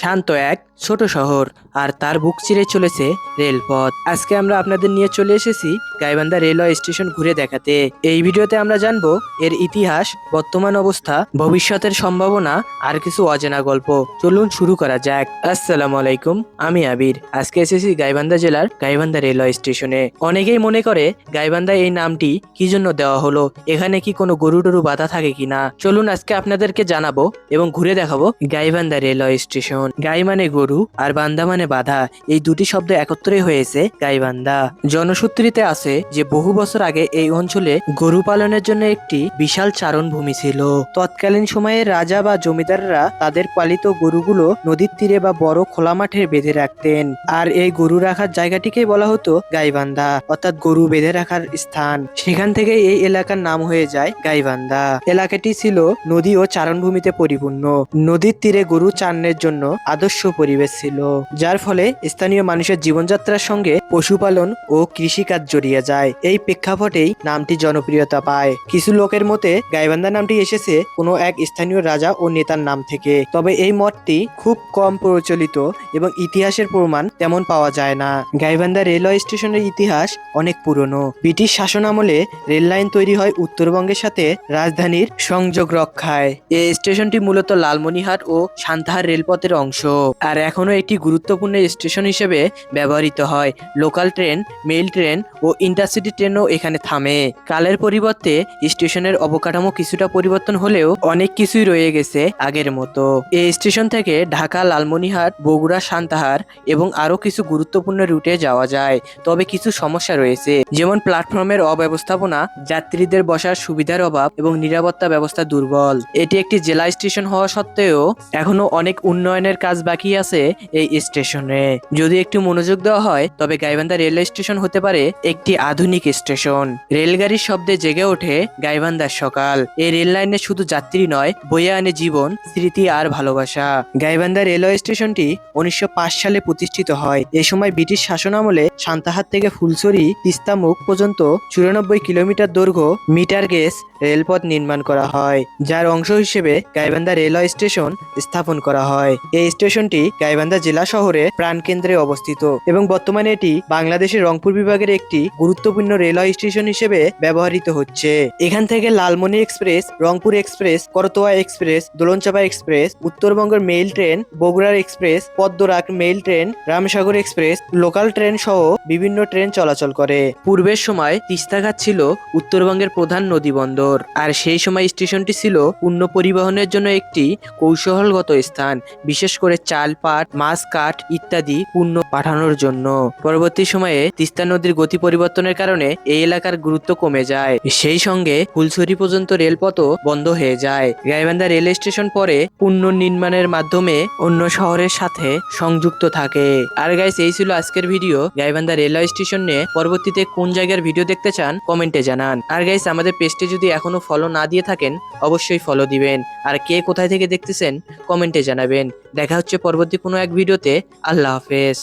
শান্ত এক ছোট শহর, আর তার বুক চিরে চলেছে রেলপথ। আজকে আমরা আপনাদের নিয়ে চলে এসেছি গাইবান্ধা রেলওয়ে স্টেশন ঘুরে দেখাতে। এই ভিডিওতে আমরা জানব এর ইতিহাস, বর্তমান অবস্থা, ভবিষ্যতের সম্ভাবনা, আর কিছু অজানা গল্প। চলুন শুরু করা যাক। আসসালামু আলাইকুম, আমি আবির। আজকে এসেছি গাইবান্ধা জেলার গাইবান্ধা রেলওয়ে স্টেশনে। অনেকেই মনে করে গাইবান্ধা এই নামটি কি জন্য দেওয়া হলো? এখানে কি কোনো গরু টরু বাধা থাকে কিনা? চলুন আজকে আপনাদেরকে জানাব এবং ঘুরে দেখাবো গাইবান্ধা রেলওয়ে স্টেশন। গাই মানে গরু, আর বান্দা মানে বাধা। এই দুটি শব্দ একত্রে হয়েছে গাইবান্ধা জনসূত্রিতে আছে যে বহু বছর আগে এই অঞ্চলে গরু পালনের জন্য একটি বিশাল চারণ ভূমি ছিল। তৎকালীন সময়ে রাজা বা জমিদাররা তাদের পালিত গরুগুলো নদীর তীরে বা বড় খোলা মাঠে বেঁধে রাখতেন। আর এই গরু রাখার জায়গাটিকেই বলা হতো গাইবান্ধা অর্থাৎ গরু বেঁধে রাখার স্থান। সেখান থেকে এই এলাকার নাম হয়ে যায় গাইবান্ধা এলাকাটি ছিল নদী ও চারণভূমিতে পরিপূর্ণ। নদীর তীরে গরু চারণের জন্য আদর্শ পরিবেশ ছিল, যার ফলে স্থানীয় মানুষের জীবনযাত্রার সঙ্গে পশুপালন ও কৃষিকাজ জড়িয়ে যায়। এই প্রেক্ষাপটেই নামটি জনপ্রিয়তা পায়। কিছু লোকের মতে, গাইবান্ধা নামটি এসেছে কোনো এক স্থানীয় রাজা ও নেতার নাম থেকে। তবে এই মতটি খুব কম প্রচলিত এবং ইতিহাসের প্রমাণ তেমন পাওয়া যায় না। গাইবান্ধা রেলওয়ে স্টেশনের ইতিহাস অনেক পুরনো। ব্রিটিশ শাসন আমলে রেল লাইন তৈরি হয় উত্তরবঙ্গের সাথে রাজধানীর সংযোগ রক্ষায়। এই স্টেশনটি মূলত লালমনিহাট ও সান্তাহার রেলপথের অংশ। আর এখনও একটি গুরুত্বপূর্ণ স্টেশন হিসেবে ব্যবহৃত হয়। লোকাল ট্রেন, মেইল ট্রেন ও ইন্টারসিটি ট্রেনও এখানে থামে। কালের পরিবর্তে স্টেশনের অবকাঠামো কিছুটা পরিবর্তন হলেও অনেক কিছুই রয়ে গেছে আগের মতো। এই স্টেশন থেকে ঢাকা লালমনিহাট বগুড়া, সান্তাহার এবং আরও কিছু গুরুত্বপূর্ণ রুটে যাওয়া যায়। তবে কিছু সমস্যা রয়েছে। যেমন প্ল্যাটফর্মের অব্যবস্থাপনা, যাত্রীদের বসার সুবিধার অভাব এবং নিরাপত্তা ব্যবস্থা দুর্বল। এটি একটি জেলা স্টেশন হওয়া সত্ত্বেও এখনও অনেক উন্নয়নের কাজ বাকি আছে এই স্টেশনে। যদি একটু মনোযোগ দেওয়া হয়, তবে গাইবান্ধা রেলওয়ে স্টেশন হতে পারে একটি আধুনিক স্টেশন। রেলগাড়ির শব্দে জেগে ওঠে গাইবান্ধার সকাল। এই রেল লাইনে শুধু যাত্রী নয়, বয়ে আনে জীবন, স্মৃতি আর ভালোবাসা। গাইবান্ধা রেলওয়ে স্টেশনটি উনিশশো পাঁচ সালে প্রতিষ্ঠিত হয়। এ সময় ব্রিটিশ শাসন আমলে সান্তাহার থেকে ফুলছড়ি তিস্তামুখ পর্যন্ত চুরানব্বই কিলোমিটার দৈর্ঘ্য মিটার গেজ রেলপথ নির্মাণ করা হয়, যার অংশ হিসেবে গাইবান্ধা রেলওয়ে স্টেশন স্থাপন করা হয়। এই স্টেশনটি গাইবান্ধা জেলা শহরে প্রাণকেন্দ্রে অবস্থিত এবং বর্তমানে এটি বাংলাদেশের রংপুর বিভাগের একটি গুরুত্বপূর্ণ রেলওয়ে স্টেশন হিসেবে ব্যবহৃত হচ্ছে। এখান থেকে Lalmoni express, Rangpur express, Karatoya express, Dolonchapa express, উত্তরবঙ্গের মেইল ট্রেন, বগুড়ার express, Padmarag mail train, Ramsagar express, local train সহ বিভিন্ন ট্রেন চলাচল করে। পূর্বের সময় তিস্তাঘাট ছিল উত্তরবঙ্গের প্রধান নদী বন্দর আর সেই সময় স্টেশনটি ছিল পণ্য পরিবহনের জন্য একটি কৌশলগত স্থান, বিশেষ করে চাল পাট, মাছ কাঠ ইত্যাদি পণ্য পাঠানোর জন্য। পরবর্তী সময়ে তিস্তা নদীর গতি পরিবর্তনের কারণে এই এলাকার গুরুত্ব কমে যায়। সেই সঙ্গে ফুলছড়ি পর্যন্ত রেলপথও বন্ধ হয়ে যায়। গাইবান্ধা রেল স্টেশন পরে পুনর্নির্মাণের মাধ্যমে অন্য শহরের সাথে সংযুক্ত থাকে। আর গাইস, এই ছিল আজকের ভিডিও। গাইবান্ধা রেলওয়ে স্টেশন নিয়ে পরবর্তীতে কোন জায়গার ভিডিও দেখতে চান, কমেন্টে জানান। আর গাইস, আমাদের পেজটি যদি এখনও ফলো না দিয়ে থাকেন, অবশ্যই ফলো দিবেন। আর কে কোথায় থেকে দেখতেছেন, কমেন্টে জানাবেন। দেখা হচ্ছে পরবর্তী কোনো এক ভিডিওতে। আল্লাহ হাফেজ।